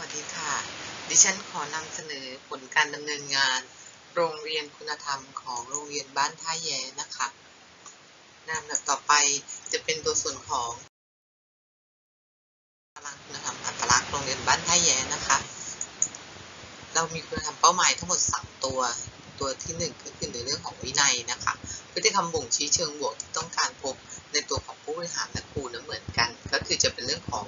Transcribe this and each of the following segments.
วัสดีค่ะ ดิฉันขอนำเสนอผลการดำเนินงาน โรงเรียนคุณธรรมของโรงเรียนบ้านท่าแยนะคะนำดับต่อไปจะเป็นตัวส่วนของพลังคุณธรรมอัตลักษณ์โรงเรียนบ้านท่าแยนะคะ เรามีคุณธรรมเป้าหมายทั้งหมด 3 ตัว ตัวที่1ก็คือในเรื่องของวินัยนะคะ พฤติกรรมบ่งชี้เชิงบวกที่ต้องการพบในตัวของผู้บริหารและครูนั้นเหมือนกัน ก็คือจะเป็นเรื่องของ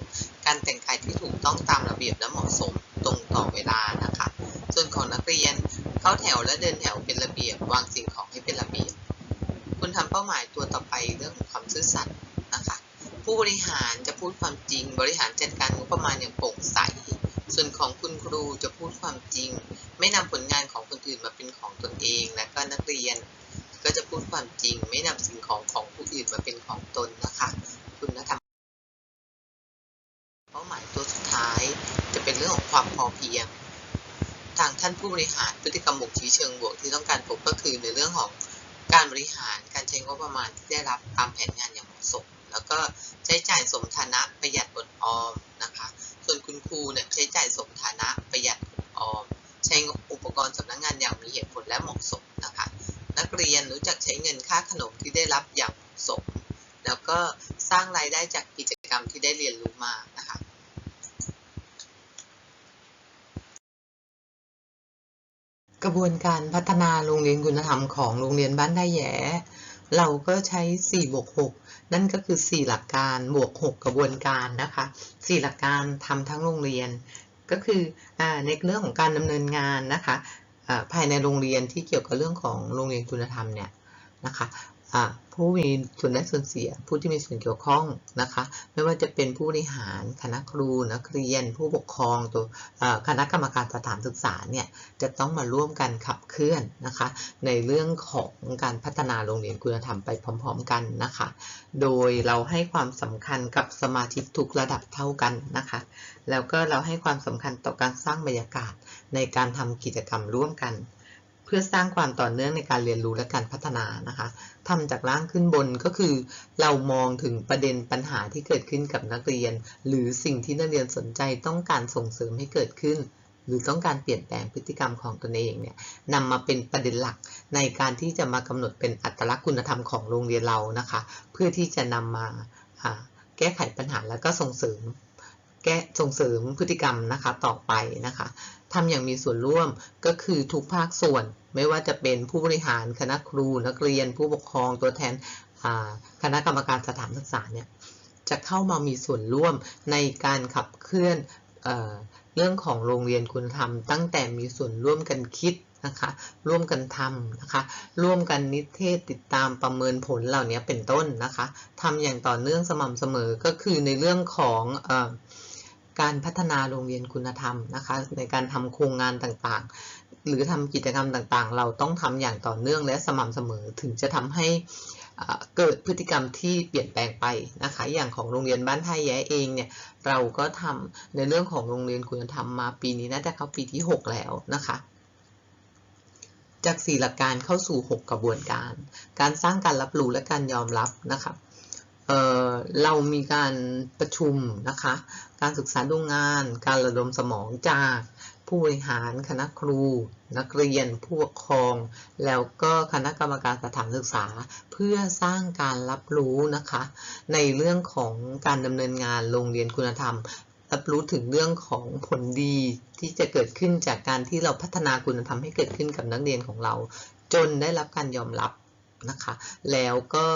การแต่งกายที่ถูกต้องตามระเบียบและเหมาะสมตรงต่อเวลานะคะ ส่วนของนักเรียนเข้าแถวและเดินแถวเป็นระเบียบ วางสิ่งของให้เป็นระเบียบ คุณทำเป้าหมายตัวต่อไปเรื่องของความซื่อสัตย์นะคะ ผู้บริหารจะพูดความจริง บริหารจัดการงบประมาณอย่างโปร่งใส ส่วนของคุณครูจะพูดความจริง ไม่นำผลงานของคนอื่นมาเป็นของตนเองและก็นักเรียน ก็จะพูดความจริง ไม่นำสิ่งของของผู้อื่นมาเป็นของตนนะคะคุณธรรมเป้าหมายตัวสุดท้ายจะเป็นเรื่องของความพอเพียง ทางท่านผู้บริหารพฤติกรรมบ่งชี้เชิงบวกที่ต้องการพบก็ ธรรมของโรงเรียนบ้านได้แย่เราก็ใช้4บวก6นั่นก็คือ 4 หลักการบวก 6 กระบวนการนะคะ 4 หลักการทำทั้งโรงเรียน ก็คืออในเรื่องของการดำเนินงานนะคะภายในโรงเรียนที่เกี่ยวกับเรื่องของโรงเรียนคุณธรรมเนี่ยนะคะ ผู้มีส่วนได้ส่วนเสีย ผู้ที่มีส่วนเกี่ยวข้องนะคะ ไม่ว่าจะเป็นผู้บริหารคณะครูนักเรียน ผู้ปกครองตัวคณะกรรมการสถานศึกษาเนี่ยจะต้องมาร่วมกันขับเคลื่อนนะคะ ในเรื่องของการพัฒนาโรงเรียนคุณธรรมไปพร้อม ๆ กันนะคะ โดยเราให้ความสำคัญกับสมาชิกทุกระดับเท่ากันนะคะ แล้วก็เราให้ความสำคัญต่อการสร้างบรรยากาศในการทำกิจกรรมร่วมกัน เพื่อสร้างความต่อเนื่องในการเรียนรู้และการพัฒนานะคะทำจากล่างขึ้นบนก็คือ เรามองถึงประเด็นปัญหาที่เกิดขึ้นกับนักเรียน หรือสิ่งที่นักเรียนสนใจต้องการส่งเสริมให้เกิดขึ้น หรือต้องการเปลี่ยนแปลงพฤติกรรมของตนเองเนี่ยนำมาเป็นประเด็นหลักในการที่จะมากำหนดเป็นอัตลักษณ์คุณธรรมของโรงเรียนเรานะคะ เพื่อที่จะนำมาแก้ไขปัญหาแล้วก็ส่งเสริมแก้ส่งเสริมพฤติกรรมนะคะต่อไปนะคะ ทำอย่างมีส่วนร่วมก็คือทุกภาคส่วน ไม่ว่าจะเป็นผู้บริหารคณะครู นักเรียน ผู้ปกครองตัวแทนคณะกรรมการสถานศึกษาเนี่ยจะเข้ามามีส่วนร่วมในการขับเคลื่อนเอเรื่องของโรงเรียนคุณธรรม ตั้งแต่มีส่วนร่วมกันคิดนะคะร่วมกันทำนะคะร่วมกันนิเทศติดตามประเมินผลเหล่านี้เป็นต้นนะคะทำอย่างต่อเนื่องสม่ำเสมอก็คือในเรื่องของอ การพัฒนาโรงเรียนคุณธรรมนะคะ ในการทำโครงงานต่างๆ หรือทำกิจกรรมต่างๆ เราต้องทำอย่างต่อเนื่องและสม่ำเสมอถึงจะทำให้เกิดพฤติกรรมที่เปลี่ยนแปลงไปนะคะ อย่างของโรงเรียนบ้านท่าแย้เองเนี่ยเราก็ทำในเรื่องของโรงเรียนคุณธรรมมาปีนี้น่าจะเข้าปีที่ 6 แล้วนะคะจาก 4 หลักการเข้าสู่ 6 กระบวนการ การสร้างการรับรู้และการยอมรับนะคะ เเรามีการประชุมนะคะ การศึกษาดูงาน การระดมสมองจากผู้บริหารคณะครู นักเรียนผู้ปกครอง แล้วก็คณะกรรมการสถานศึกษา เพื่อสร้างการรับรู้นะคะ ในเรื่องของการดำเนินงานโรงเรียนคุณธรรม รับรู้ถึงเรื่องของผลดีที่จะเกิดขึ้นจากการที่เราพัฒนาคุณธรรมให้เกิดขึ้นกับนักเรียนของเรา จนได้รับการยอมรับนะคะ แล้วก็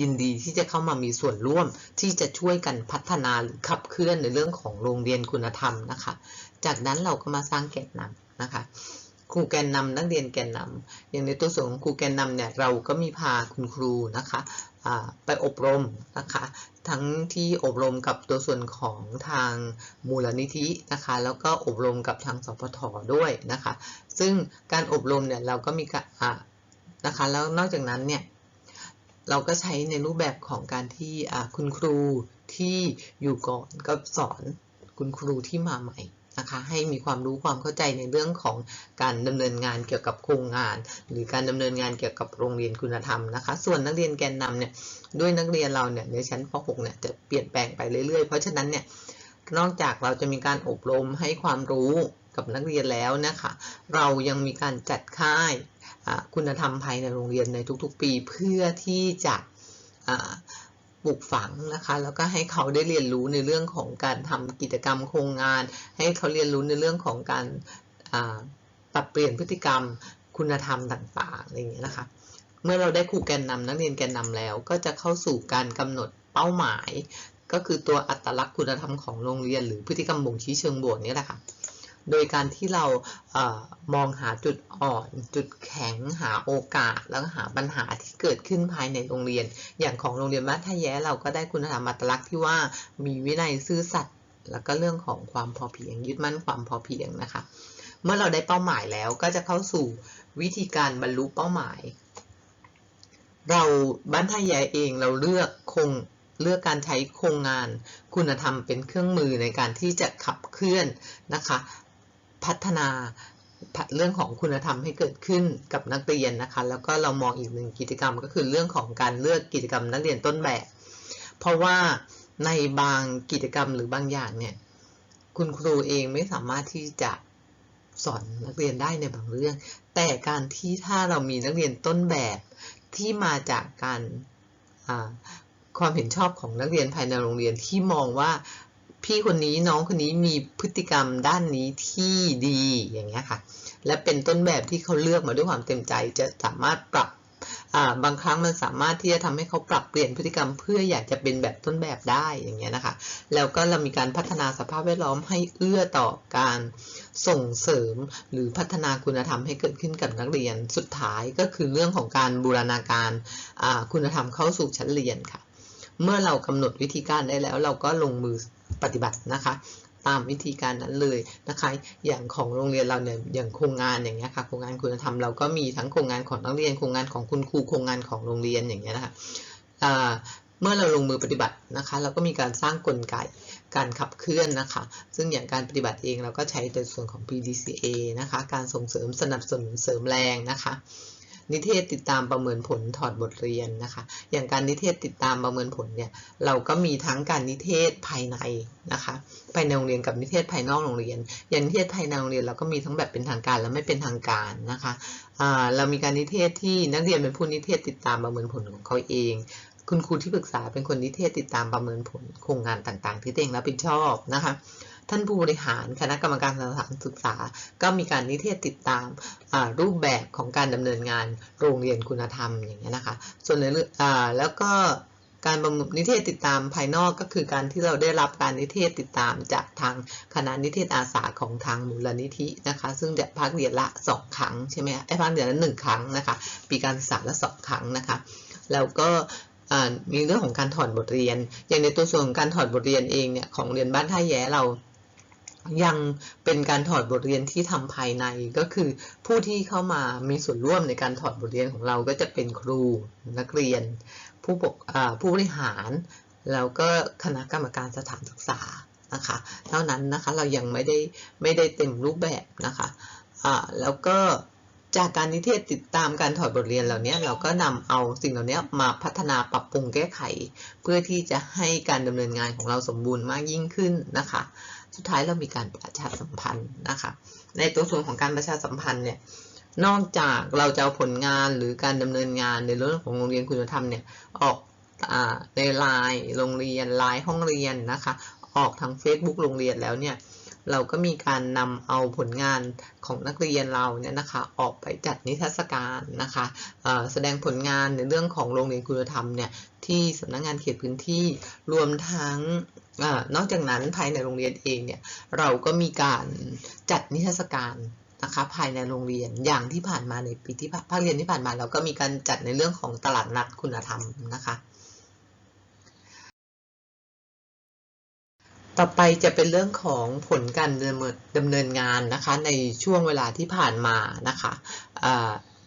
ยินดีที่จะเข้ามามีส่วนร่วมที่จะช่วยกันพัฒนาหรือขับเคลื่อนในเรื่องของโรงเรียนคุณธรรมนะคะ จากนั้นเราก็มาสร้างแกนนำนะคะครูแกนนำนักเรียนแกนนำอย่างในตัวส่วนของครูแกนนำเนี่ยเราก็มีพาคุณครูนะคะไปอบรมนะคะทั้งที่อบรมกับตัวส่วนของทางมูลนิธินะคะแล้วก็อบรมกับทางสพทด้วยนะคะซึ่งการอบรมเนี่ยเราก็มีนะคะแล้วนอกจากนั้นเนี่ย เราก็ใช้ในรูปแบบของการที่คุณครูที่อยู่ก่อนก็สอนคุณครูที่มาใหม่นะคะให้มีความรู้ความเข้าใจในเรื่องของการดำเนินงานเกี่ยวกับโครงงาน หรือการดำเนินงานเกี่ยวกับโรงเรียนคุณธรรมนะคะ ส่วนนักเรียนแกนนำเนี่ยด้วยนักเรียนเราเนี่ยในชั้นป .6 เนี่ยจะเปลี่ยนแปลงไปเรื่อยๆ เพราะฉะนั้นเนี่ยนอกจากเราจะมีการอบรมให้ความรู้กับนักเรียนแล้วนะคะ เรายังมีการจัดค่าย คุณธรรมภายในโรงเรียนในทุกๆ ปีเพื่อที่จะปลูกฝังนะคะแล้วก็ให้เขาได้เรียนรู้ในเรื่องของการทำกิจกรรมโครงงาน ให้เขาเรียนรู้ในเรื่องของการปรับเปลี่ยนพฤติกรรมคุณธรรมต่างๆอะไรอย่างเงี้ยนะคะ เมื่อเราได้ครูแกนนำนักเรียนแกนนำแล้ว ก็จะเข้าสู่การกำหนดเป้าหมาย ก็คือตัวอัตลักษณ์คุณธรรมของโรงเรียน หรือพฤติกรรมบ่งชี้เชิงบวกนี่แหละค่ะ โดยการที่เราเออมองหาจุดอ่อน จุดแข็งหาโอกาส แล้วก็หาปัญหาที่เกิดขึ้นภายในโรงเรียน อย่างของโรงเรียนบ้านท่าแย้เราก็ได้คุณธรรมอัตลักษณ์ที่ว่ามีวินัยซื่อสัตย์แล้วก็เรื่องของความพอเพียง ยึดมั่นความพอเพียงนะคะ เมื่อเราได้เป้าหมายแล้วก็จะเข้าสู่วิธีการบรรลุเป้าหมาย เราบ้านท่าแย้เองเราเลือกคงเลือกการใช้โครงงานคุณธรรมเป็นเครื่องมือในการที่จะขับเคลื่อนนะคะ พัฒนาเรื่องของคุณธรรมให้เกิดขึ้นกับนักเรียนนะคะ แล้วก็เรามองอีกหนึ่งกิจกรรมก็คือเรื่องของการเลือกกิจกรรมนักเรียนต้นแบบ เพราะว่าในบางกิจกรรมหรือบางอย่างเนี่ยคุณครูเองไม่สามารถที่จะสอนนักเรียนได้ในบางเรื่อง แต่การที่ถ้าเรามีนักเรียนต้นแบบที่มาจากการความเห็นชอบของนักเรียนภายในโรงเรียนที่มองว่า พี่คนนี้น้องคนนี้มีพฤติกรรมด้านนี้ที่ดีอย่างเงี้ยค่ะ และเป็นต้นแบบที่เขาเลือกมาด้วยความเต็มใจจะสามารถปรับบางครั้งมันสามารถที่จะทำให้เขาปรับเปลี่ยนพฤติกรรมเพื่ออยากจะเป็นแบบต้นแบบได้อย่างเงี้ยนะคะ แล้วก็เรามีการพัฒนาสภาพแวดล้อมให้เอื้อต่อการส่งเสริมหรือพัฒนาคุณธรรมให้เกิดขึ้นกับนักเรียน สุดท้ายก็คือเรื่องของการบูรณาการคุณธรรมเข้าสู่ชั้นเรียนค่ะ เมื่อเรากำหนดวิธีการได้แล้ว เราก็ลงมือปฏิบัตินะคะ ตามวิธีการนั้นเลยนะคะ อย่างของโรงเรียนเราเนี่ยอย่างโครงงานอย่างเงี้ยค่ะโครงงานคุณธรรมเราก็มีทั้งโครงงานของนักเรียนโครงงานของคุณครูโครงงานของโรงเรียนอย่างเงี้ยนะคะเมื่อเราลงมือปฏิบัตินะคะ เราก็มีการสร้างกลไกการขับเคลื่อนนะคะ ซึ่งอย่างการปฏิบัติเองเราก็ใช้ในส่วนของ PDCA นะคะ การส่งเสริมสนับสนุนเสริมแรงนะคะ นิเทศติดตามประเมินผลถอดบทเรียนนะคะ อย่างการนิเทศติดตามประเมินผลเนี่ยเราก็มีทั้งการนิเทศภายในนะคะภายในโรงเรียนกับนิเทศภายนอกโรงเรียน อย่างนิเทศภายในโรงเรียนเราก็มีทั้งแบบเป็นทางการและไม่เป็นทางการนะคะเรามีการนิเทศที่นักเรียนเป็นผู้นิเทศติดตามประเมินผลของเขาเองคุณครูที่ปรึกษาเป็นคนนิเทศติดตามประเมินผลโครงงานต่างๆ ที่ตัวเองรับผิดชอบนะคะ ท่านผู้บริหารคณะกรรมการสถานศึกษา ก็มีการนิเทศติดตามรูปแบบของการดำเนินงานโรงเรียนคุณธรรมอย่างเงี้ยนะคะ ส่วนในแล้วก็การบำนิเทศติดตามภายนอกก็คือการที่เราได้รับการนิเทศติดตามจากทางคณะนิเทศอาสาของทางมูลนิธินะคะ ซึ่งจะพักเรียนละสองครั้งใช่ไหมไอ้พักเรียนละหนึ่งครั้งนะคะ ปีการศึกษาละสองครั้งนะคะ แล้วก็มีเรื่องของการถอดบทเรียน อย่างในตัวส่วนของการถอดบทเรียนเองเนี่ยของเรียนบ้านท่าแย้เรา ยังเป็นการถอดบทเรียนที่ทำภายในก็คือ ผู้ที่เข้ามามีส่วนร่วมในการถอดบทเรียนของเราก็จะเป็นครูนักเรียน ผู้ปกผู้บริหาร แล้วก็คณะกรรมการสถานศึกษานะคะเท่านั้นนะคะเรายังไม่ได้ไม่ได้เต็มรูปแบบนะคะะแล้วก็จากการนิเทศติดตามการถอดบทเรียนเหล่านี้เราก็นำเอาสิ่งเหล่านี้มาพัฒนาปรับปรุงแก้ไข เพื่อที่จะให้การดำเนินงานของเราสมบูรณ์มากยิ่งขึ้นนะคะ สุดท้ายเรามีการประชาสัมพันธ์นะคะ ในตัวส่วนของการประชาสัมพันธ์เนี่ยนอกจากเราจะเอาผลงานหรือการดำเนินงานในเรื่องของโรงเรียนคุณธรรมเนี่ยออกในไลน์โรงเรียนไลน์ห้องเรียนนะคะ ออกทาง Facebook โรงเรียนแล้วเนี่ยเราก็มีการนำเอาผลงานของนักเรียนเราเนี่ยนะคะออกไปจัดนิทรรศการนะคะแสดงผลงานในเรื่องของโรงเรียนคุณธรรมเนี่ยที่สำนักงงานเขตพื้นที่รวมทั้ง นอกจากนั้นภายในโรงเรียนเองเนี่ยเราก็มีการจัดนิทรรศการนะคะภายในโรงเรียนอย่างที่ผ่านมาในปีที่ภาคเรียนที่ผ่านมาเราก็มีการจัดในเรื่องของตลาดนัดคุณธรรมนะคะ ต่อไปจะเป็นเรื่องของผลการดำเนินงานนะคะในช่วงเวลาที่ผ่านมานะคะ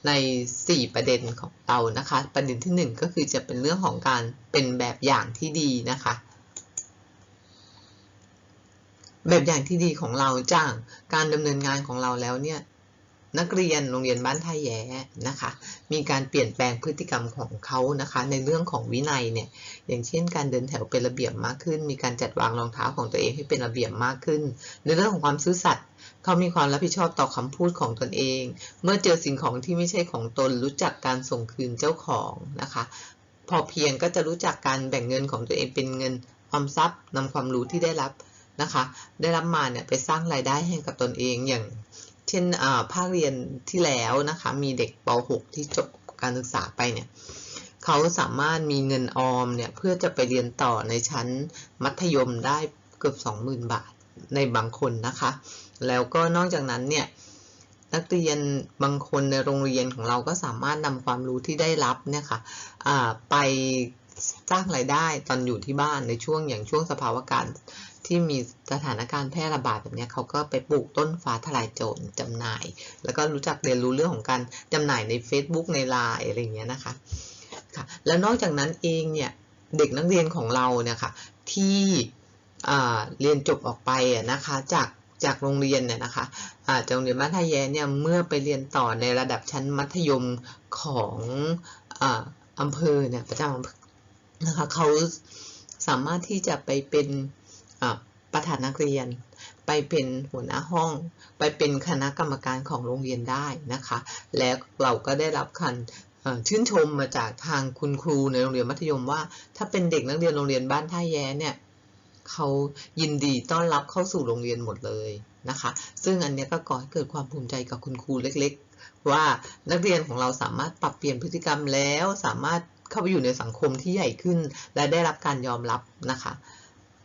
ใน 4 ประเด็นของเรานะคะ ประเด็นที่ 1 ก็คือจะเป็นเรื่องของการเป็นแบบอย่างที่ดีนะคะ แบบอย่างที่ดีของเราจากการดำเนินงานของเราแล้วเนี่ยนักเรียนโรงเรียนบ้านท่าแย้นะคะ มีการเปลี่ยนแปลงพฤติกรรมของเขานะคะ ในเรื่องของวินัยเนี่ยอย่างเช่น การเดินแถวเป็นระเบียบมากขึ้น มีการจัดวางรองเท้าของตัวเองให้เป็นระเบียบมากขึ้น ในเรื่องของความซื่อสัตย์เขามีความรับผิดชอบต่อคำพูดของตนเอง เมื่อเจอสิ่งของที่ไม่ใช่ของตนรู้จักการส่งคืนเจ้าของนะคะ พอเพียงก็จะรู้จักการแบ่งเงินของตัวเองเป็นเงินออมทรัพย์นำความรู้ที่ได้รับ นะคะ ได้รับมาเนี่ยไปสร้างรายได้ให้กับตนเองอย่างเช่นภาคเรียนที่แล้วนะคะ มีเด็กป .6 ที่จบการศึกษาไปเนี่ยเขาสามารถมีเงินออมเนี่ยเพื่อจะไปเรียนต่อในชั้นมัธยมได้เกือบ 20,000 บาทในบางคนนะคะ แล้วก็นอกจากนั้นเนี่ยนักเรียนบางคนในโรงเรียนของเราก็สามารถนำความรู้ที่ได้รับเนี่ยค่ะไปสร้างรายได้ตอนอยู่ที่บ้านในช่วงอย่างช่วงสภาวะการ ที่มีสถานการณ์แพร่ระบาดแบบนี้เขาก็ไปปลูกต้นฟ้าทลายโจรจำหน่าย แล้วก็รู้จักเรียนรู้เรื่องของการจำหน่ายใน Facebook ในไลน์อะไรเงี้ยนะคะค่ะแล้วนอกจากนั้นเองเนี่ยเด็กนักเรียนของเราเนี่ยค่ะที่เรียนจบออกไปนะคะจากจากโรงเรียนเนี่ยนะคะจากโรงเรียนบ้านท่าแย้เนี่ยเมื่อไปเรียนต่อในระดับชั้นมัธยมของอำเภอเนี่ยประจำอำเภอนะคะเขาสามารถที่จะไปเป็น ประธานนักเรียน ไปเป็นหัวหน้าห้อง ไปเป็นคณะกรรมการของโรงเรียนได้นะคะ แล้วเราก็ได้รับคันชื่นชมมาจากทางคุณครูในโรงเรียนมัธยมว่า ถ้าเป็นเด็กนักเรียนโรงเรียนบ้านท่าแย้เนี่ยเขายินดีต้อนรับเข้าสู่โรงเรียนหมดเลยนะคะ ซึ่งอันนี้ก็ก่อให้เกิดความภูมิใจกับคุณครูเล็กๆ ว่านักเรียนของเราสามารถปรับเปลี่ยนพฤติกรรมแล้วสามารถเข้าไปอยู่ในสังคมที่ใหญ่ขึ้น และได้รับการยอมรับนะคะ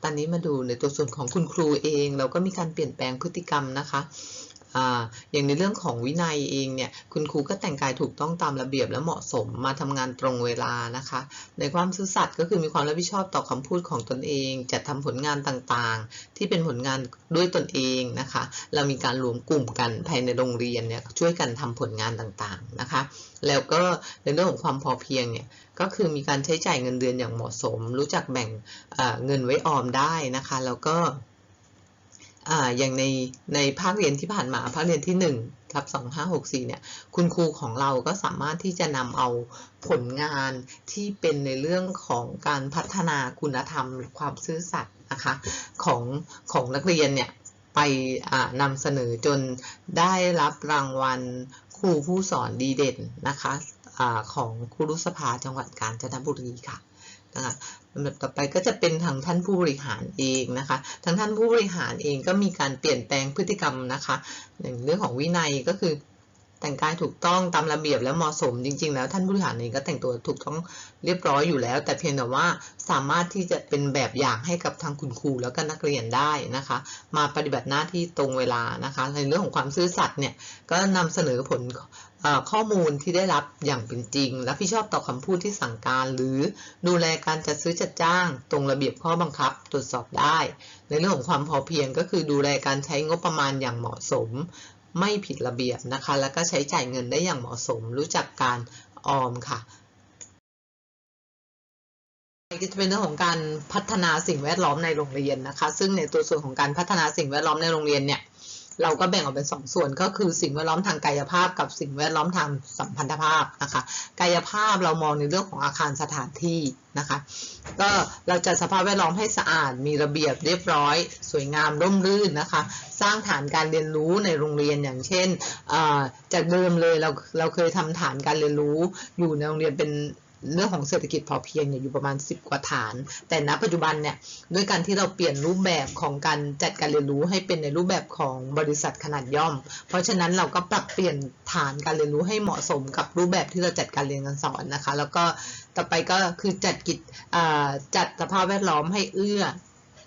ตอนนี้มาดูในตัวส่วนของคุณครูเอง เราก็มีการเปลี่ยนแปลงพฤติกรรมนะคะ อย่างในเรื่องของวินัยเองเนี่ยคุณครูก็แต่งกายถูกต้องตามระเบียบและเหมาะสมมาทำงานตรงเวลานะคะ ในความซื่อสัตย์ก็คือมีความรับผิดชอบต่อคำพูดของตนเอง จัดทำผลงานต่างๆ ที่เป็นผลงานด้วยตนเองนะคะ เรามีการรวมกลุ่มกันภายในโรงเรียนเนี่ยช่วยกันทำผลงานต่างๆนะคะ แล้วก็ในเรื่องของความพอเพียงเนี่ยก็คือมีการใช้จ่ายเงินเดือนอย่างเหมาะสม รู้จักแบ่งเงินไว้ออมได้นะคะ แล้วก็ อย่างในในภาคเรียนที่ผ่านมาภาคเรียนที่1ทับ2564เนี่ยคุณครูของเราก็สามารถที่จะนำเอาผลงานที่เป็นในเรื่องของการพัฒนาคุณธรรม ความซื่อสัตย์นะคะของของนักเรียนเนี่ยไปนำเสนอจนได้รับรางวัลครูผู้สอนดีเด่นนะคะอะของครูรุสภาจังหวัดกาญจนบุรีค่ะนะคะำดับต่อไปก็จะเป็นทางท่านผู้บริหารเองนะคะ ทางท่านผู้บริหารเองก็มีการเปลี่ยนแปลงพฤติกรรมนะคะอย่งเรื่องของวินัยก็คือแต่งกายถูกต้องตามระเบียบและเหมาะสมจริง ๆ แล้วท่านผู้บริหารเองก็แต่งตัวถูกต้องเรียบร้อยอยู่แล้ว แต่เพียงแต่ว่าสามารถที่จะเป็นแบบอย่างให้กับทางคุณครูแล้วก็นักเรียนได้นะคะ มาปฏิบัติหน้าที่ตรงเวลานะคะ ในเรื่องของความซื่อสัตย์เนี่ยก็นำเสนอผล ข้อมูลที่ได้รับอย่างเป็นจริงและพี่ชอบต่อคำพูดที่สั่งการ หรือดูแลการจัดซื้อจัดจ้าง ตรงระเบียบข้อบังคับ ตรวจสอบได้ ในเรื่องของความพอเพียงก็คือดูแลการใช้งบประมาณอย่างเหมาะสม ไม่ผิดระเบียบนะคะ แล้วก็ใช้จ่ายเงินได้อย่างเหมาะสม รู้จักการออมค่ะก็จะเป็นเรื่องของการพัฒนาสิ่งแวดล้อมในโรงเรียนนะคะ ซึ่งในตัวส่วนของการพัฒนาสิ่งแวดล้อมในโรงเรียนเนี่ย เราก็แบ่งออกเป็นสองส่วนก็คือสิ่งแวดล้อมทางกายภาพ กับสิ่งแวดล้อมทางสัมพันธภาพนะคะกายภาพเรามองในเรื่องของอาคารสถานที่นะคะก็เราจะสภาพแวดล้อมให้สะอาด มีระเบียบเรียบร้อย สวยงามร่มรื่นนะคะ สร้างฐานการเรียนรู้ในโรงเรียนอย่างเช่นจากเดิมเลยเราเราเคยทำฐานการเรียนรู้อยู่ในโรงเรียนเป็น เรื่องของเศรษฐกิจพอเพียงเนี่ยอยู่ประมาณ 10 กว่าฐาน แต่ณปัจจุบันเนี่ยด้วยการที่เราเปลี่ยนรูปแบบของการจัดการเรียนรู้ให้เป็นในรูปแบบของบริษัทขนาดย่อม เพราะฉะนั้นเราก็ปรับเปลี่ยนฐานการเรียนรู้ให้เหมาะสมกับรูปแบบที่เราจัดการเรียนการสอนนะคะ แล้วก็ต่อไปก็คือจัดกิจจัดสภาพแวดล้อมให้เอื้อ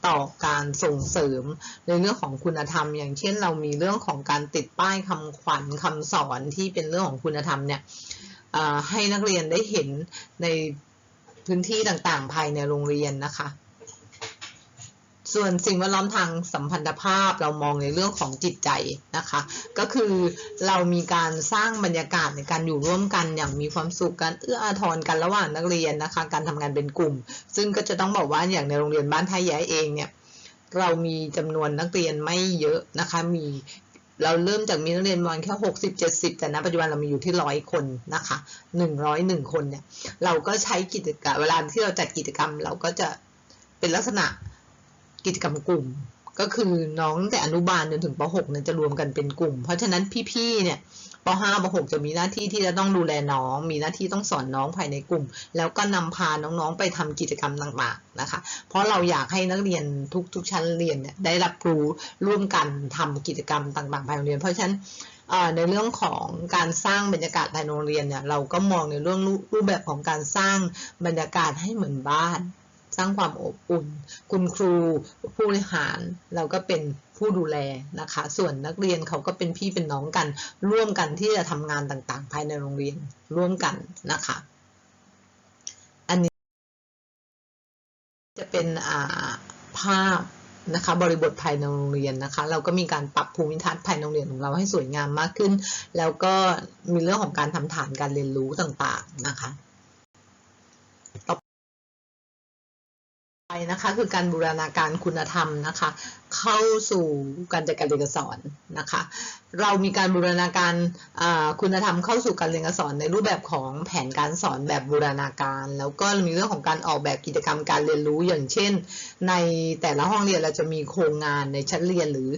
ต่อการส่งเสริมในเรื่องของคุณธรรม อย่างเช่นเรามีเรื่องของการติดป้ายคำขวัญคำสอนที่เป็นเรื่องของคุณธรรมเนี่ย ให้นักเรียนได้เห็นในพื้นที่ต่างๆ ภายในโรงเรียนนะคะ ส่วนสิ่งแวดล้อมทางสัมพันธภาพเรามองในเรื่องของจิตใจนะคะ ก็คือเรามีการสร้างบรรยากาศในการอยู่ร่วมกันอย่างมีความสุขกันเอื้ออาทรกันระหว่างนักเรียนนะคะ การทำงานเป็นกลุ่ม ซึ่งก็จะต้องบอกว่าอย่างในโรงเรียนบ้านท่าแย้เองเนี่ยเรามีจำนวนนักเรียนไม่เยอะนะคะ มี เราเริ่มจากมีนักเรียนมอนแค่หกสิบเจ็ดสิบแต่ณปัจจุบันเรามีอยู่ที่ร้อยคนนะคะหนึ่งร้อยหนึ่งคนเนี่ยเราก็ใช้กิจกรรมเวลาที่เราจัดกิจกรรม เราก็จะเป็นลักษณะกิจกรรมกลุ่ม ก็คือน้องตั้งแต่อนุบาลจนถึงป .6 เนี่ยจะรวมกันเป็นกลุ่ม เพราะฉะนั้นพี่ๆเนี่ยป .5 ป .6 จะมีหน้าที่ที่จะต้องดูแลน้อง มีหน้าที่ต้องสอนน้องภายในกลุ่ม แล้วก็นำพาน้องๆไปทำกิจกรรมต่างๆนะคะ เพราะเราอยากให้นักเรียนทุกๆชั้นเรียนเนี่ยได้รับรู้ร่วมกันทำกิจกรรมต่างๆภายในโรงเรียน เพราะฉะนั้นในเรื่องของการสร้างบรรยากาศภายในโรงเรียนเนี่ยเราก็มองในเรื่องรูปแบบของการสร้างบรรยากาศให้เหมือนบ้าน สร้างความอบอุ่น คุณครูผู้บริหารเราก็เป็นผู้ดูแลนะคะ ส่วนนักเรียนเขาก็เป็นพี่เป็นน้องกัน ร่วมกันที่จะทำงานต่างๆ ภายในโรงเรียนร่วมกันนะคะอันนี้จะเป็นอ่าภาพนะคะบริบทภายในโรงเรียนนะคะ เราก็มีการปรับภูมิทัศน์ภายในโรงเรียนของเราให้สวยงามมากขึ้น แล้วก็มีเรื่องของการทำฐานการเรียนรู้ต่างๆนะคะ ไปนะคะคือการบูรณาการคุณธรรมนะคะ เข้าสู่การจัดการเรียนการสอนนะคะ เรามีการบูรณาการคุณธรรมเข้าสู่การเรียนการสอน ในรูปแบบของแผนการสอนแบบบูรณาการ แล้วก็มีเรื่องของการออกแบบกิจกรรมการเรียนรู้อย่างเช่น ในแต่ละห้องเรียนเราจะมีโครงงานในชั้นเรียนหรือ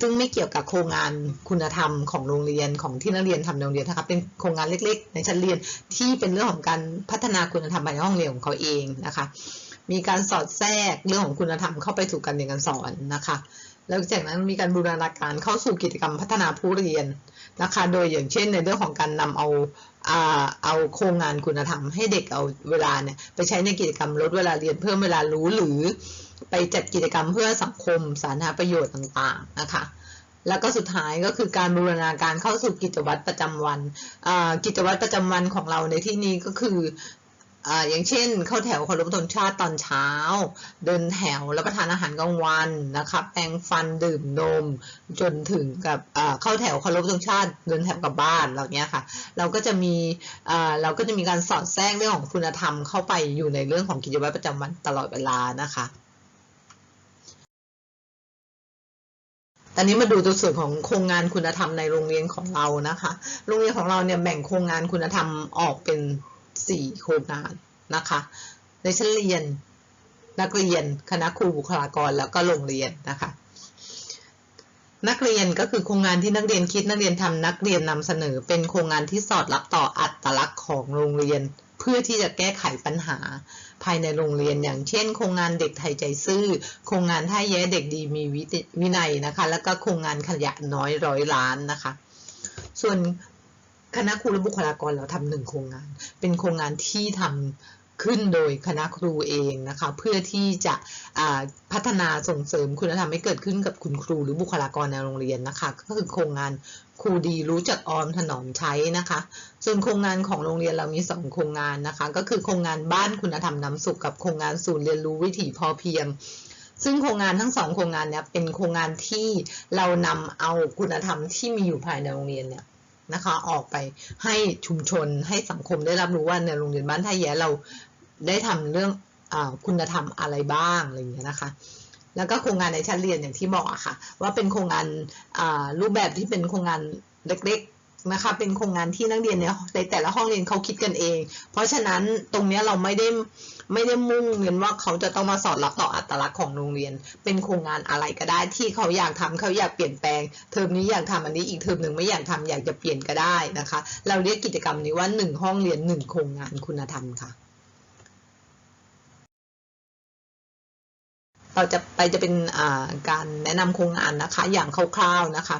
ซึ่งไม่เกี่ยวกับโครงงานคุณธรรมของโรงเรียนของที่นักเรียนทำในโรงเรียนนะคะเป็นโครงงานเล็ก ๆ ในชั้นเรียนที่เป็นเรื่องของการพัฒนาคุณธรรมภายในห้องเรียนของเขาเองนะคะ มีการสอดแทรกเรื่องของคุณธรรมเข้าไปสู่การเรียนการสอนนะคะแล้วจากนั้นมีการบูรณาการเข้าสู่กิจกรรมพัฒนาผู้เรียนนะคะ โดยอย่างเช่นในเรื่องของการนำเอาอ่าเอาโครงงานคุณธรรมให้เด็กเอาเวลาเนี่ยไปใช้ในกิจกรรมลดเวลาเรียนเพิ่มเวลารู้หรือไปจัดกิจกรรมเพื่อสังคมสาธารณประโยชน์ต่างๆนะคะ แล้วก็สุดท้ายก็คือการบูรณาการเข้าสู่กิจวัตรประจำวันกิจวัตรประจำวันของเราในที่นี้ก็คือ อ่าอย่างเช่นเข้าแถวเคารพธงชาติตอนเช้า เดินแถวรับประทานอาหารกลางวันนะคะแปรงฟันดื่มนม จนถึงกับอ่าเข้าแถวเคารพธงชาติเดินแถวกลับบ้านเหล่านี้ค่ะ เราก็จะมีอ่าเราก็จะมีการสอดแทรกเรื่องของคุณธรรมเข้าไปอยู่ในเรื่องของกิจวัตรประจำวันตลอดเวลานะคะตอนนี้มาดูตัวส่วนของโครงงานคุณธรรมในโรงเรียนของเรานะคะ โรงเรียนของเราเนี่ยแบ่งโครงงานคุณธรรมออกเป็น สี่โครงงานนะคะ ในชั้นเรียนนักเรียนคณะครูบุคลากรแล้วก็โรงเรียนนะคะ นักเรียนก็คือโครงงานที่นักเรียนคิดนักเรียนทำนักเรียนนำเสนอ เป็นโครงงานที่สอดรับต่ออัตลักษณ์ของโรงเรียน เพื่อที่จะแก้ไขปัญหาภายในโรงเรียนอย่างเช่น โครงงานเด็กไทยใจซื่อ โครงงานท่าแย้เด็กดีมีวิติวินัยนะคะ แล้วก็โครงงานขยะน้อยร้อยล้านนะคะ ส่วน คณะครูและบุคลากรเราทำหนึ่งโครงงาน เป็นโครงงานที่ทำขึ้นโดยคณะครูเองนะคะ เพื่อที่จะพัฒนาส่งเสริมคุณธรรมให้เกิดขึ้นกับคุณครูหรือบุคลากรในโรงเรียนนะคะ ก็คือโครงงานครูดีรู้จักออมถนอมใช้นะคะ ส่วนโครงงานของโรงเรียนเรามีสองโครงงานนะคะ ก็คือโครงงานบ้านคุณธรรมน้ำสุขกับโครงงานศูนย์เรียนรู้วิถีพอเพียงซึ่งโครงงานทั้งสองโครงงานเนี้ยเป็นโครงงานที่เรานำเอาคุณธรรมที่มีอยู่ภายในโรงเรียนเนี่ย นะคะ ออกไปให้ชุมชนให้สังคมได้รับรู้ว่าในโรงเรียนบ้านท่าแย้เราได้ทำเรื่องอคุณธรรมอะไรบ้างอะไรอย่างเงี้ยนะคะแล้วก็โครงงานในชั้นเรียนอย่างที่บอกอะค่ะ ว่าเป็นโครงงานรูปแบบที่เป็นโครงงานเล็ก นะคะ เป็นโครงงานที่นักเรียนเนี่ยในแต่ละห้องเรียนเขาคิดกันเอง เพราะฉะนั้นตรงนี้เราไม่ได้ไม่ได้มุ่งเน้นว่าเขาจะต้องมาสอดรับต่ออัตลักษณ์ของโรงเรียน เป็นโครงงานอะไรก็ได้ที่เขาอยากทำเขาอยากเปลี่ยนแปลง เทอมนี้อยากทำอันนี้อีกเทอมหนึ่งไม่อยากทำอยากจะเปลี่ยนก็ได้นะคะ เราเรียกกิจกรรมนี้ว่าหนึ่งห้องเรียนหนึ่งโครงงานคุณธรรมค่ะ เราจะไปจะเป็นการแนะนำโครงงานนะคะ อย่างคร่าวๆนะคะ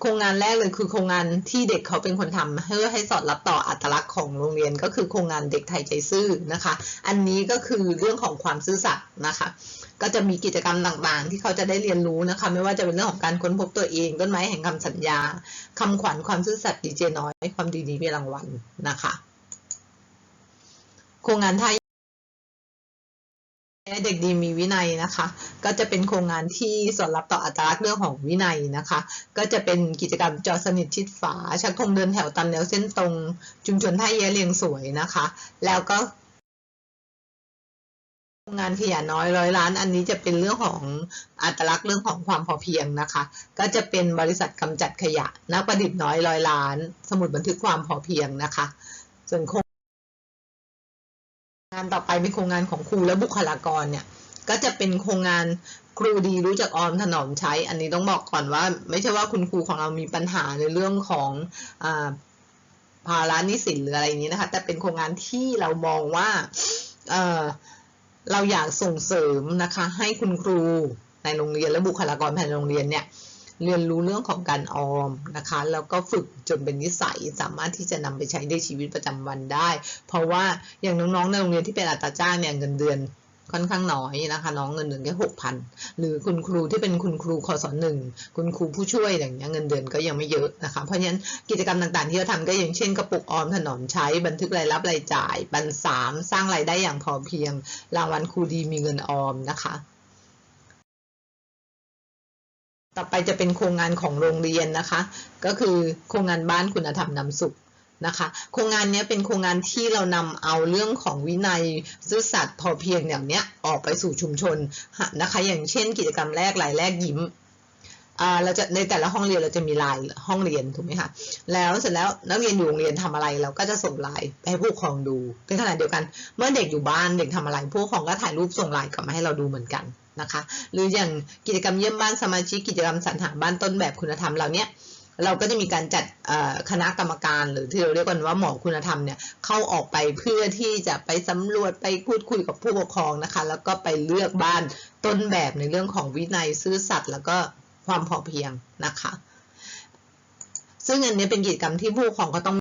โครงงานแรกเลยคือโครงงานที่เด็กเขาเป็นคนทำเพื่อให้สอดรับต่ออัตลักษณ์ของโรงเรียนก็คือโครงงานเด็กไทยใจซื่อนะคะ อันนี้ก็คือเรื่องของความซื่อสัตย์นะคะ ก็จะมีกิจกรรมต่างๆ ที่เขาจะได้เรียนรู้นะคะ ไม่ว่าจะเป็นเรื่องของการค้นพบตัวเอง ต้นไม้แห่งคำสัญญาคำขวัญความซื่อสัตย์ดีเจน้อยความดีดีมีรางวัลนะคะ โครงงานไทย เด็กดีมีวินัยนะคะ ก็จะเป็นโครงงานที่สอดรับต่ออัตลักษณ์เรื่องของวินัยนะคะ ก็จะเป็นกิจกรรมจอสนิทชิดฝา ชักธงเดินแถวตามแนวเส้นตรงชุมชนท่าแยเรียงสวยนะคะ แล้วก็งานขยะน้อยร้อยล้าน อันนี้จะเป็นเรื่องของอัตลักษณ์เรื่องของความพอเพียงนะคะ ก็จะเป็นบริษัทกำจัดขยะนักประดิษฐ์น้อยร้อยล้าน สมุดบันทึกความพอเพียงนะคะ ส่วนโครงงานต่อไปเป็นโครงงานของครูและบุคลากรเนี่ยก็จะเป็นโครงงานครูดีรู้จักออมถนอมใช้ อันนี้ต้องบอกก่อนว่า ไม่ใช่ว่าคุณครูของเรามีปัญหาในเรื่องของอภาระนิสินหรืออะไรอย่างนี้นะคะ แต่เป็นโครงงานที่เรามองว่าเเราอยากส่งเสริมนะคะ ให้คุณครูในโรงเรียนและบุคลากรภายในโรงเรียนเนี่ย เรียนรู้เรื่องของการออมนะคะแล้วก็ฝึกจนเป็นนิสัยสามารถที่จะนำไปใช้ในชีวิตประจำวันได้ เพราะว่าอย่างน้องๆในโรงเรียนที่เป็นอัตราจ้างเนี่ยเงินเดือนค่อนข้างน้อยนะคะ น้องเงินเดือนแค่หกพันหรือคุณครูที่เป็นคุณครูคศหนึ่งคุณครูผู้ช่วยอย่างเงี้ยเงินเดือนก็ยังไม่เยอะนะคะ เพราะฉะนั้นกิจกรรมต่างๆ ที่เราทำก็อย่างเช่นกระปุกออมถนอมใช้บันทึกรายรับรายจ่ายบันสามสร้างรายได้อย่างพอเพียง รางวัลครูดีมีเงินออมนะคะ ต่อไปจะเป็นโครงงานของโรงเรียนนะคะ ก็คือโครงงานบ้านคุณธรรมนำสุขนะคะ โครงงานนี้เป็นโครงงานที่เรานำเอาเรื่องของวินัยซื่อสัตย์พอเพียงอย่างเนี้ยออกไปสู่ชุมชนนะคะ อย่างเช่น กิจกรรมแรกรายแรกยิ้มเราจะในแต่ละห้องเรียนเราจะมีไลน์ห้องเรียนถูกไหมคะแล้วเสร็จแล้วนักเรียนอยู่โรงเรียนทำอะไรเราก็จะส่งไลน์ไปให้ผู้ปกครองดูในขณะเดียวกัน เมื่อเด็กอยู่บ้านเด็กทำอะไรผู้ปกครองก็ถ่ายรูปส่งไลน์กลับมาให้เราดูเหมือนกัน นะคะ หรืออย่างกิจกรรมเยี่ยมบ้านสมาชิกกิจกรรมสรรหาบ้านต้นแบบคุณธรรมเราเนี้ยเราก็จะมีการจัดคณะกรรมการหรือที่เราเรียกกันว่าหมอคุณธรรมเนี่ยเข้าออกไปเพื่อที่จะไปสำรวจไปพูดคุยกับผู้ปกครองนะคะ แล้วก็ไปเลือกบ้านต้นแบบในเรื่องของวินัยซื่อสัตย์แล้วก็ความพอเพียงนะคะ ซึ่งอันนี้เป็นกิจกรรมที่ผู้ปกครองก็ต้อง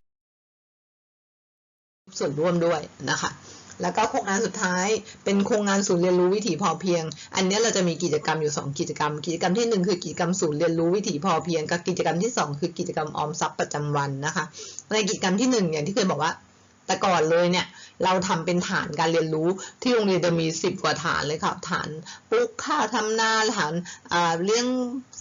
ส่วนร่วมด้วยนะคะ แล้วก็โครงงานสุดท้ายเป็นโครงงานศูนย์เรียนรู้วิถีพอเพียง อันนี้เราจะมีกิจกรรมอยู่ 2 กิจกรรม กิจกรรมที่ 1 คือกิจกรรมศูนย์เรียนรู้วิถีพอเพียง กับกิจกรรมที่ 2 คือกิจกรรมออมทรัพย์ประจำวันนะคะ ในกิจกรรมที่ 1 อย่างที่เคยบอกว่า แต่ก่อนเลยเนี่ยเราทำเป็นฐานการเรียนรู้ที่โรงเรียนจะมี 10 กว่าฐานเลยค่ะฐานปลูกข้าวทำนาฐานเลี้ยง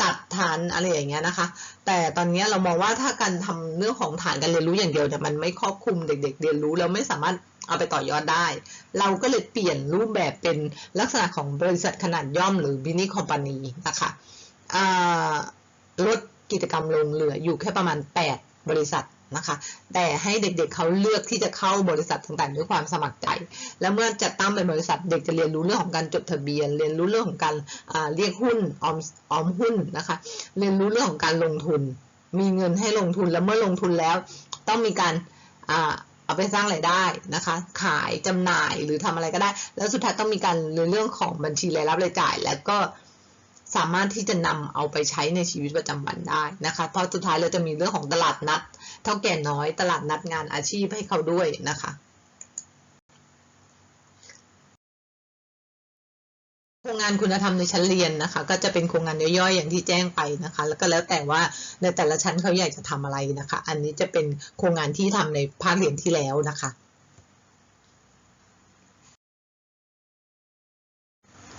สัตว์ฐานอะไรอย่างเงี้ยนะคะ แต่ตอนนี้เรามองว่าถ้าการทำเรื่องของฐานการเรียนรู้อย่างเดียวเนี่ยมันไม่ครอบคลุมเด็ก ๆ เรียนรู้แล้วไม่สามารถเอาไปต่อยอดได้ เราก็เลยเปลี่ยนรูปแบบเป็นลักษณะของบริษัทขนาดย่อมหรือบินิคอมพานีนะคะลดกิจกรรมลงเหลืออยู่แค่ประมาณ 8 บริษัท นะคะ แต่ให้เด็กๆเเขาเลือกที่จะเข้าบริษัทต่างๆด้วยความสมัครใจ แล้วเมื่อจะตั้งเป็นบริษัทเด็กจะเรียนรู้เรื่องของการจดทะเบียน เรียนรู้เรื่องของการเรียกหุ้นออมออมหุ้นนะคะ เรียนรู้เรื่องของการลงทุน มีเงินให้ลงทุนแล้วเมื่อลงทุนแล้ว ต้องมีการเอาไปสร้างไรายได้นะคะ ขายจำหน่ายหรือทำอะไรก็ได้ แล้วสุดท้ายต้องมีการเรื่องของบัญชีรายรับรายจ่าย แล้วก็สามารถที่จะนำเอาไปใช้ในชีวิตประจำวันได้นะคะ เพราะสุดท้ายเราจะมีเรื่องของตลาดนัด เท่าแก่น้อยตลาดนัดงานอาชีพให้เขาด้วยนะคะโครงงานคุณธรรมในชั้นเรียนนะคะ ก็จะเป็นโครงงานย่อยๆอย่างที่แจ้งไปนะคะ แล้วก็แล้วแต่ว่าในแต่ละชั้นเขาอยากจะทำอะไรนะคะ อันนี้จะเป็นโครงงานที่ทำในภาคเรียนที่แล้วนะคะ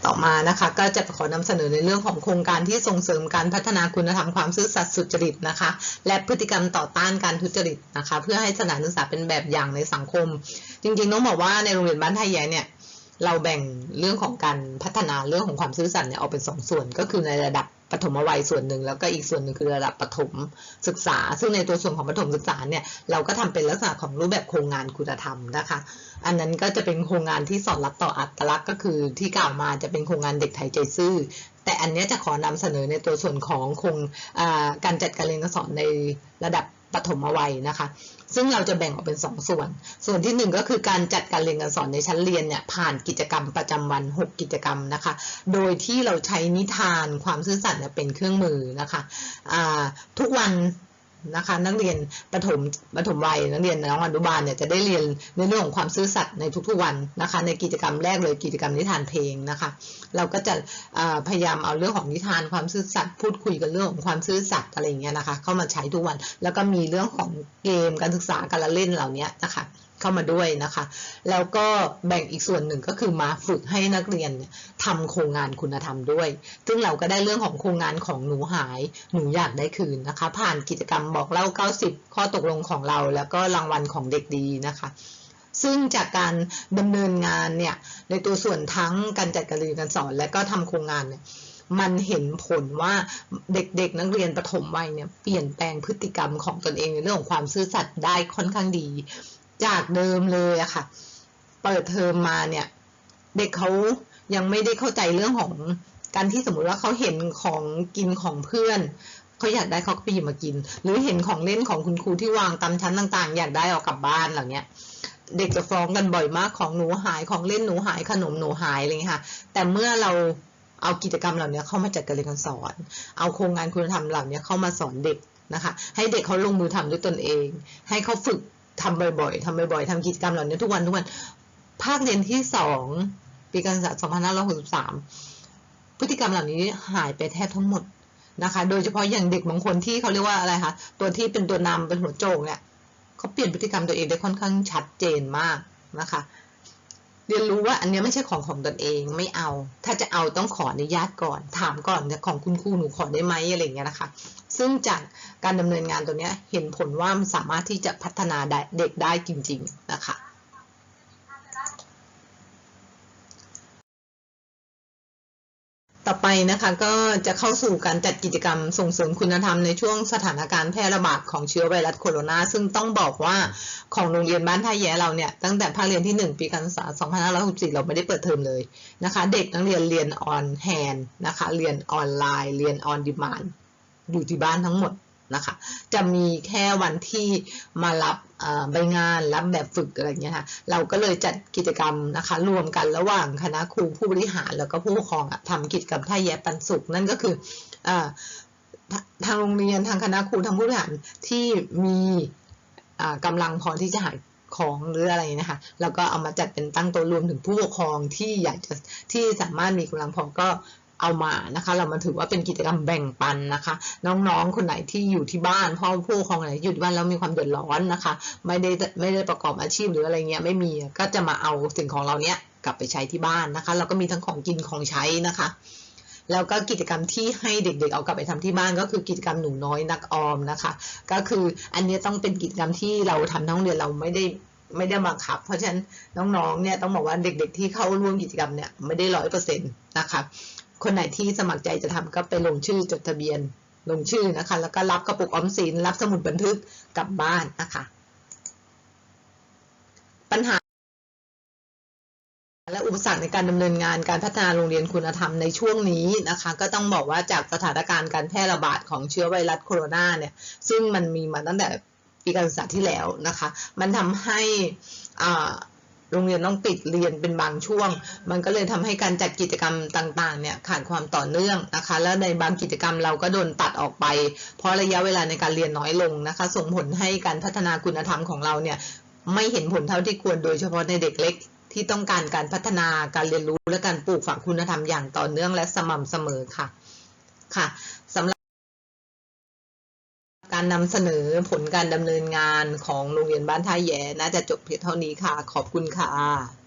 ต่อมานะคะก็จะขอนำเสนอในเรื่องของโครงการที่ส่งเสริมการพัฒนาคุณธรรมความซื่อสัตย์สุจริตนะคะ และพฤติกรรมต่อต้านการทุจริตนะคะ เพื่อให้สถานศึกษาเป็นแบบอย่างในสังคม จริงๆต้องบอกว่าในโรงเรียนบ้านไทยแย่เนี่ยเราแบ่งเรื่องของการพัฒนาเรื่องของความซื่อสัตย์เนี่ยออกเป็นสองส่วนก็คือในระดับ ปฐมวัยส่วนหนึ่งแล้วก็อีกส่วนหนึ่งคือระดับปฐมศึกษา ซึ่งในตัวส่วนของปฐมศึกษาเนี่ยเราก็ทำเป็นลักษณะของรูปแบบโครงงานคุณธรรมนะคะ อันนั้นก็จะเป็นโครงงานที่สอนรับต่ออัตลักษณ์ก็คือที่กล่าวมาจะเป็นโครงงานเด็กไทยใจซื่อ แต่อันนี้จะขอนำเสนอในตัวส่วนของโครงการจัดการเรียนการสอนในระดับ ปฐมวัยนะคะ ซึ่งเราจะแบ่งออกเป็น2ส่วน ส่วนที่ 1 ก็คือการจัดการเรียนการสอนในชั้นเรียนเนี่ยผ่านกิจกรรมประจำวัน 6 กิจกรรมนะคะ โดยที่เราใช้นิทานความซื่อสัตย์เป็นเครื่องมือนะคะะทุกวัน นะคะ นักเรียนประถมประถมวัยนักเรียนน้องอนุบาลเนี่ยจะได้เรียนในเรื่องของความซื่อสัตย์ในทุกๆวันนะคะ ในกิจกรรมแรกเลยกิจกรรมนิทานเพลงนะคะ เราก็จะพยายามเอาเรื่องของนิทานความซื่อสัตย์พูดคุยกันเรื่องของความซื่อสัตย์อะไรอย่างเงี้ยนะคะ เข้ามาใช้ทุกวัน แล้วก็มีเรื่องของเกมการศึกษาการละเล่นเหล่านี้นะคะ เข้ามาด้วยนะคะ แล้วก็แบ่งอีกส่วนหนึ่งก็คือมาฝึกให้นักเรียนทำโครงงานคุณธรรมด้วย ซึ่งเราก็ได้เรื่องของโครงงานของหนูหายหนูอยากได้คืนนะคะ ผ่านกิจกรรมบอกเล่า 90 ข้อตกลงของเรา แล้วก็รางวัลของเด็กดีนะคะซึ่งจากการดำเนินงานเนี่ยในตัวส่วนทั้งการจัดการเรียนการสอนและก็ทำโครงงานเนี่ยมันเห็นผลว่าเด็กๆ นักเรียนประถมวัยเนี่ยเปลี่ยนแปลงพฤติกรรมของตนเองในเรื่องของความซื่อสัตย์ได้ค่อนข้างดี จากเดิมเลยอะค่ะ เปิดเทอมมาเนี่ย เด็กเขายังไม่ได้เข้าใจเรื่องของการที่สมมุติว่าเขาเห็นของกินของเพื่อนเขาอยากได้เขาก็ไปหยิบมากิน หรือเห็นของเล่นของคุณครูที่วางตามชั้นต่างๆ อยากได้เอากลับบ้านเหล่านี้เด็กจะฟ้องกันบ่อยมากของหนูหายของเล่นหนูหายขนมหนูหายอะไรอย่างเงี้ยค่ะ แต่เมื่อเราเอากิจกรรมเหล่านี้เข้ามาจัดการเรียนการสอน เอาโครงงานคุณธรรมเหล่านี้เข้ามาสอนเด็กนะคะ ให้เด็กเขาลงมือทำด้วยตนเอง ให้เขาฝึก ทำบ่อยๆทำบ่อยๆทำกิจกรรมเหล่านี้ทุกวันทุกวัน ภาคเรียนที่สองปีการศึกษา2563 พฤติกรรมเหล่านี้หายไปแทบทั้งหมดนะคะ โดยเฉพาะอย่างเด็กบางคนที่เขาเรียกว่าอะไรคะ ตัวที่เป็นตัวนำเป็นหัวโจงเนี่ยเขาเปลี่ยนพฤติกรรมตัวเองได้ค่อนข้างชัดเจนมากนะคะ เรียนรู้ว่าอันนี้ไม่ใช่ของของตนเองไม่เอา ถ้าจะเอาต้องขออนุญาตก่อน ถามก่อนเนี่ยของคุณครูหนูขอได้ไหมอะไรอย่างเงี้ยนะคะ ซึ่งจากการดำเนินงานตัวเนี้ยเห็นผลว่ามันสามารถที่จะพัฒนาเด็กได้จริง ๆนะคะ ต่อไปนะคะก็จะเข้าสู่การจัดกิจกรรมส่งเสริมคุณธรรมในช่วงสถานการณ์แพร่ระบาดของเชื้อไวรัสโคโรนา ซึ่งต้องบอกว่าของโรงเรียนบ้านท่าแย้เราเนี่ยตั้งแต่ภาคเรียนที่ 1 ปีการศึกษา 2564 เราไม่ได้เปิดเทอมเลยนะคะ เด็กนักเรียนเรียนออนแฮนนะคะเรียนออนไลน์ เรียนออนดิมานอยู่ที่บ้านทั้งหมดนะคะ จะมีแค่วันที่มารับ ใบงานรับแบบฝึกอะไรอย่างเงี้ยค่ะเราก็เลยจัดกิจกรรมนะคะ รวมกันระหว่างคณะครูผู้บริหารแล้วก็ผู้ปกครองอทำกิจกรรมท่าแย้ปันสุขนั่นก็คืออทางโรงเรียนทางคณะครูทางผู้บริหารที่มีอ่ากำลังพอที่จะหาของหรืออะไรนะคะแล้วก็เอามาจัดเป็นตั้งต๊ะรวมถึงผู้ปกครองที่อยากจะที่สามารถมีกำลังพอก็ เอามานะคะ เรามาถือว่าเป็นกิจกรรมแบ่งปันนะคะ น้องๆคนไหนที่อยู่ที่บ้านพ่อผู้ปกครองไหนอยู่ที่บ้านแล้วมีความเดือดร้อนนะคะ ไม่ได้ไม่ได้ประกอบอาชีพหรืออะไรเงี้ยไม่มีก็จะมาเอาสิ่งของเราเนี้ยกลับไปใช้ที่บ้านนะคะ เราก็มีทั้งของกินของใช้นะคะแล้วก็กิจกรรมที่ให้เด็กๆ เอากลับไปทำที่บ้านก็คือกิจกรรมหนูน้อยนักออมนะคะ ก็คืออันนี้ต้องเป็นกิจกรรมที่เราทำทั้งโรงเรียนเราไม่ได้ไม่ได้บังคับ เพราะฉะนั้นน้องๆเนี่ยต้องบอกว่าเด็กๆ ที่เข้าร่วมกิจกรรมเนี่ยไม่ได้ร้อยเปอร์เซ็นต์นะคะ คนไหนที่สมัครใจจะทำก็ไปลงชื่อจดทะเบียนลงชื่อนะคะ แล้วก็รับกระปุกออมสิน รับสมุดบันทึกกลับบ้านนะคะ ปัญหา และอุปสรรคในการดำเนินงานการพัฒนาโรงเรียนคุณธรรมในช่วงนี้นะคะ ก็ต้องบอกว่าจากสถานการณ์การแพร่ระบาดของเชื้อไวรัสโคโรนาเนี่ย ซึ่งมันมีมาตั้งแต่ปีการศึกษาที่แล้วนะคะ มันทำให้อ่า โรงเรียนต้องปิดเรียนเป็นบางช่วง มันก็เลยทำให้การจัดกิจกรรมต่างๆเนี่ยขาดความต่อเนื่องนะคะ แล้วในบางกิจกรรมเราก็โดนตัดออกไป เพราะระยะเวลาในการเรียนน้อยลงนะคะ ส่งผลให้การพัฒนาคุณธรรมของเราเนี่ยไม่เห็นผลเท่าที่ควรโดยเฉพาะในเด็กเล็กที่ต้องการการพัฒนาการเรียนรู้และการปลูกฝังคุณธรรมอย่างต่อเนื่องและสม่ำเสมอค่ะค่ะสำหรับ การนำเสนอผลการดำเนินงานของโรงเรียนบ้านท่าแย่น่าจะจบเพียงเท่านี้ค่ะ ขอบคุณค่ะ